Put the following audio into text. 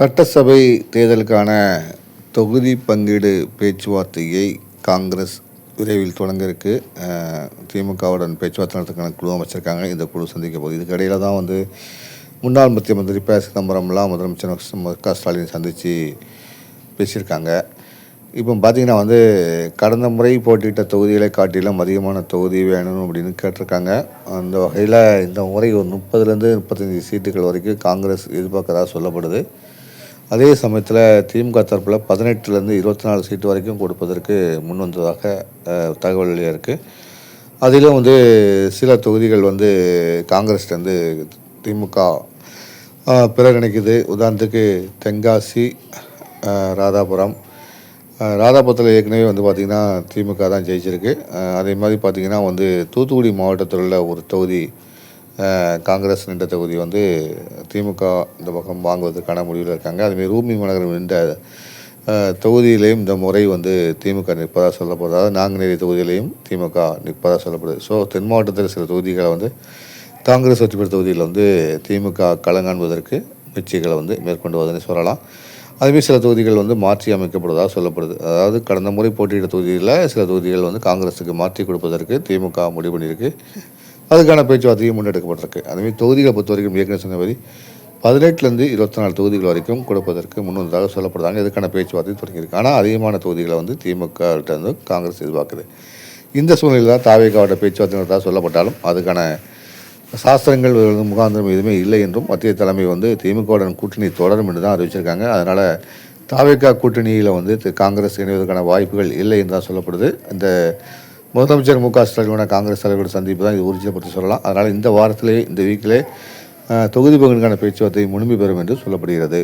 சட்டசபை தேர்தலுக்கான தொகுதி பங்கீடு பேச்சுவார்த்தையை காங்கிரஸ் விரைவில் தொடங்க இருக்கு. திமுகவுடன் பேச்சுவார்த்தை நடத்துக்கான குழு அமைச்சிருக்காங்க. இந்த குழு சந்திக்க போகுது. இதுக்கிடையில் தான் வந்து முன்னாள் மத்திய மந்திரி ப. சிதம்பரம்லாம் முதலமைச்சர் மு. க. ஸ்டாலின் சந்தித்து பேசியிருக்காங்க. இப்போ பார்த்தீங்கன்னா வந்து கடந்த முறை போட்டியிட்ட தொகுதிகளை காட்டிலும் அதிகமான தொகுதி வேணும் அப்படின்னு கேட்டிருக்காங்க. அந்த வகையில் இந்த முறை ஒரு முப்பதுலேருந்து முப்பத்தஞ்சு சீட்டுகள் வரைக்கும் காங்கிரஸ் எதிர்பார்க்கறதா சொல்லப்படுது. அதே சமயத்தில் திமுக தரப்பில் பதினெட்டுலேருந்து இருபத்தி நாலு சீட்டு வரைக்கும் கொடுப்பதற்கு முன் வந்ததாக தகவல் இருக்குது அதிலும் வந்து சில தொகுதிகள் வந்து காங்கிரஸ்லேருந்து திமுக அஹ், உதாரணத்துக்கு தென்காசி ராதாபுரம். ராதாபுரத்தில் ஏற்கனவே வந்து பார்த்திங்கன்னா திமுக தான் ஜெயிச்சிருக்கு. அதே மாதிரி பார்த்திங்கன்னா வந்து தூத்துக்குடி மாவட்டத்தில் உள்ள ஒரு தொகுதி காங்கிரஸ் நின்ற தொகுதி வந்து திமுக இந்த பக்கம் வாங்குவதற்கான முடிவில் இருக்காங்க. அதுமாரி ரூமி மாநகரம் நின்ற தொகுதியிலையும் இந்த முறை வந்து திமுக நிற்பதாக சொல்லப்படுது. அதாவது நாங்குநேரி தொகுதியிலையும் திமுக நிற்பதாக சொல்லப்படுது. ஸோ தென் மாவட்டத்தில் சில தொகுதிகளை வந்து காங்கிரஸ் வெற்றி பெற்ற தொகுதியில் வந்து திமுக களங்காண்பதற்கு முயற்சிகளை வந்து மேற்கொண்டு வருதுன்னு சொல்லலாம். அதுமாரி சில தொகுதிகள் வந்து மாற்றி அமைக்கப்படுவதாக சொல்லப்படுது. அதாவது கடந்த முறை போட்டியிட்ட தொகுதியில் சில தொகுதிகள் வந்து காங்கிரஸுக்கு மாற்றி கொடுப்பதற்கு திமுக முடிவு பண்ணியிருக்கு. அதுக்கான பேச்சுவார்த்தையும் முன்னெடுக்கப்பட்டிருக்கு. அதுமாதிரி தொகுதிகளை பொறுத்த வரைக்கும் ஏற்கனவே சொன்னபடி பதினெட்டுலேருந்து இருபத்தி நாலு தொகுதிகள் வரைக்கும் கொடுப்பதற்கு முன்வந்ததாக சொல்லப்படுறாங்க இதுக்கான பேச்சுவார்த்தை தொடங்கியிருக்கு. ஆனால் அதிகமான தொகுதிகளை வந்து திமுககிட்ட வந்து காங்கிரஸ் எதிர்பார்க்குது. இந்த சூழ்நிலையில் தான் தாவேகாவோட பேச்சுவார்த்தை நடத்ததாக சொல்லப்பட்டாலும் அதுக்கான சாஸ்திரங்கள் முகாந்திரம் எதுவுமே இல்லை என்றும் மத்திய தலைமை வந்து திமுகவுடன் கூட்டணி தொடரும் என்று தான் அறிவிச்சிருக்காங்க. அதனால் தாவேக்கா கூட்டணியில் வந்து காங்கிரஸ் இணைவதற்கான வாய்ப்புகள் இல்லை என்று தான் சொல்லப்படுது. இந்த முதலமைச்சர் மு க ஸ்டாலினோட காங்கிரஸ் தலைவரோட சந்திப்பு தான் இது ஊர்ஜிதப்படுத்தி சொல்லலாம். அதனால் இந்த வாரத்திலே இந்த வீக்கிலே தொகுதி பங்கனுக்கான பேச்சுவார்த்தை முழுமை பெறும் என்று சொல்லப்படுகிறது.